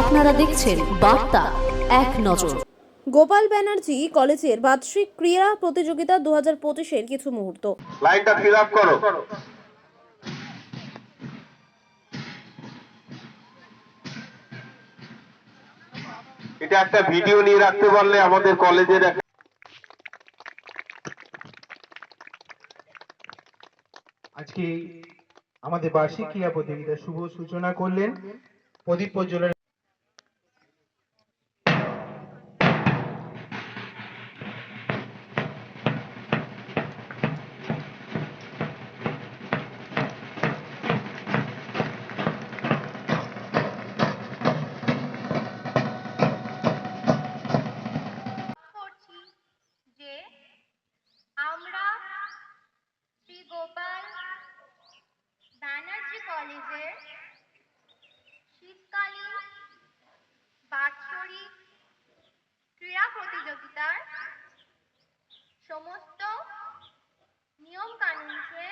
আপনারা দেখছেন বার্তা এক নজর। গোপাল ব্যানার্জি কলেজের বার্ষিক ক্রীড়া প্রতিযোগিতা দু হাজার পঁচিশের কিছু মুহূর্ত। লাইনটা ফিল আপ করো। এটা একটা ভিডিও নিয়ে রাখতে পারলে আমাদের কলেজের একটা আজকে আমাদের বার্ষিক ক্রীড়া প্রতিযোগিতার শুভ সূচনা করলেন প্রদীপ প্রজ্বলন গোপাল ব্যানার্জি কলেজের শীতকালীন বাৎসরিক ক্রীড়া প্রতিযোগিতার সমস্ত নিয়মকানুনকে